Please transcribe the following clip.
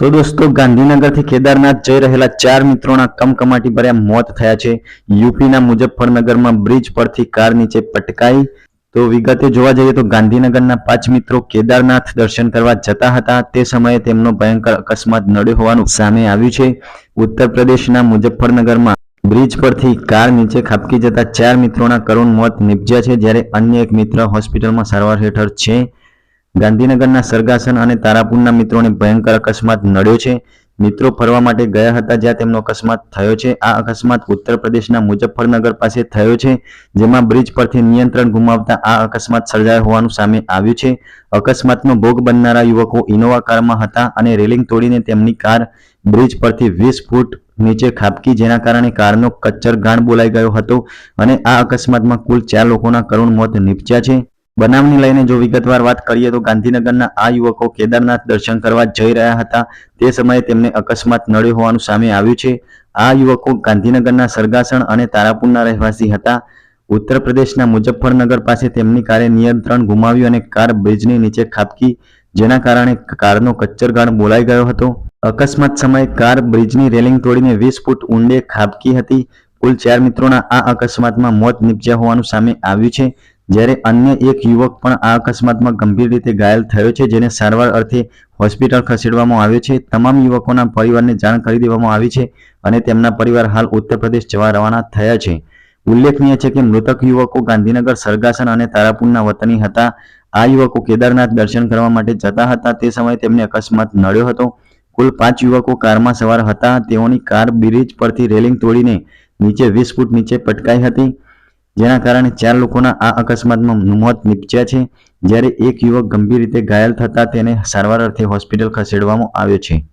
તો દોસ્તો, ગાંધીનગરથી કેદારનાથ જઈ રહેલા ચાર મિત્રોના કમકમાટી ભર્યા મોત થયા છે. યુપીના મુજફ્ફરનગરમાં બ્રિજ પરથી કાર નીચે પટકાઈ. તો વિગતે જોવા જઈએ તો ગાંધીનગરના પાંચ મિત્રો કેદારનાથ દર્શન કરવા જતા હતા. તે સમયે તેમનો ભયંકર અકસ્માત નડ્યો હોવાનું સામે આવ્યું છે. ઉત્તર પ્રદેશના મુજફ્ફરનગરમાં બ્રિજ પરથી કાર નીચે ખાબકી જતા ચાર મિત્રોના કરુણ મોત નિપજ્યા છે. જ્યારે અન્ય એક મિત્ર હોસ્પિટલમાં સારવાર હેઠળ છે. ગાંધીનગરના સરગાસન અને તારાપુરના મિત્રોને ભયંકર અકસ્માત નડ્યો છે. મિત્રો ફરવા માટે ગયા હતા જ્યાં તેમનો અકસ્માત થયો છે. આ અકસ્માત ઉત્તર પ્રદેશના મુજફ્ફરનગર પાસે થયો છે, જેમાં બ્રિજ પરથી નિયંત્રણ ગુમાવતા આ અકસ્માત સર્જાયો હોવાનું સામે આવ્યું છે. અકસ્માતનો ભોગ બનનારા યુવકો ઇનોવા કારમાં હતા અને રેલિંગ તોડીને તેમની કાર બ્રિજ પરથી વીસ ફૂટ નીચે ખાબકી, જેના કારણે કારનો કચ્ચર ગાંડ બોલાઈ ગયો હતો અને આ અકસ્માતમાં કુલ ચાર લોકોના કરુણ મોત નીપજ્યા છે. બનાવની લઈને જો વિગતવાર વાત કરીએ તો ગાંધીનગરના આ યુવકો કેદારનાથ દર્શન કરવા જઈ રહ્યા હતા. તે સમયે તેમને અકસ્માત નડ્યો હોવાનું સામે આવ્યું છે. આ યુવકો ગાંધીનગરના સરગાસણ અને તારાપુરના રહેવાસી હતા. ઉત્તર પ્રદેશના મુજફ્ફરનગર પાસે તેમની કારે નિયંત્રણ ગુમાવ્યું અને કાર બ્રિજની નીચે ખાબકી, જેના કારણે કારનો કચ્છરગાળ બોલાઈ ગયો હતો. અકસ્માત સમયે કાર બ્રિજની રેલિંગ તોડીને વીસ ફૂટ ઊંડે ખાબકી હતી. કુલ ચાર મિત્રોના આ અકસ્માતમાં મોત નીપજ્યા હોવાનું સામે આવ્યું છે. જ્યારે અન્ય એક યુવક પણ આ અકસ્માતમાં ગંભીર રીતે ઘાયલ થયો છે, જેને સારવાર અર્થે હોસ્પિટલ ખસેડવામાં આવ્યો છે. તમામ યુવકોના પરિવારને જાણ કરી દેવામાં આવી છે અને તેમના પરિવાર હાલ ઉત્તર પ્રદેશ જવા રવાના થયા છે. ઉલ્લેખનીય છે કે મૃતક યુવકો ગાંધીનગર સરગાસન અને તારાપુરના વતની હતા. આ યુવકો કેદારનાથ દર્શન કરવા માટે જતા હતા. તે સમયે તેમને અકસ્માત નડ્યો હતો. કુલ પાંચ યુવકો કારમાં સવાર હતા. તેઓની કાર બ્રિજ પરથી રેલિંગ તોડીને નીચે વીસ ફૂટ નીચે પટકાઈ હતી. જેના કારણે ચાર લોકોના આ અકસ્માતમાં મોત નીપજ્યા છે. જ્યારે એક યુવક ગંભીર રીતે ઘાયલ થતા તેને સારવાર અર્થે હોસ્પિટલ ખસેડવામાં આવ્યો છે.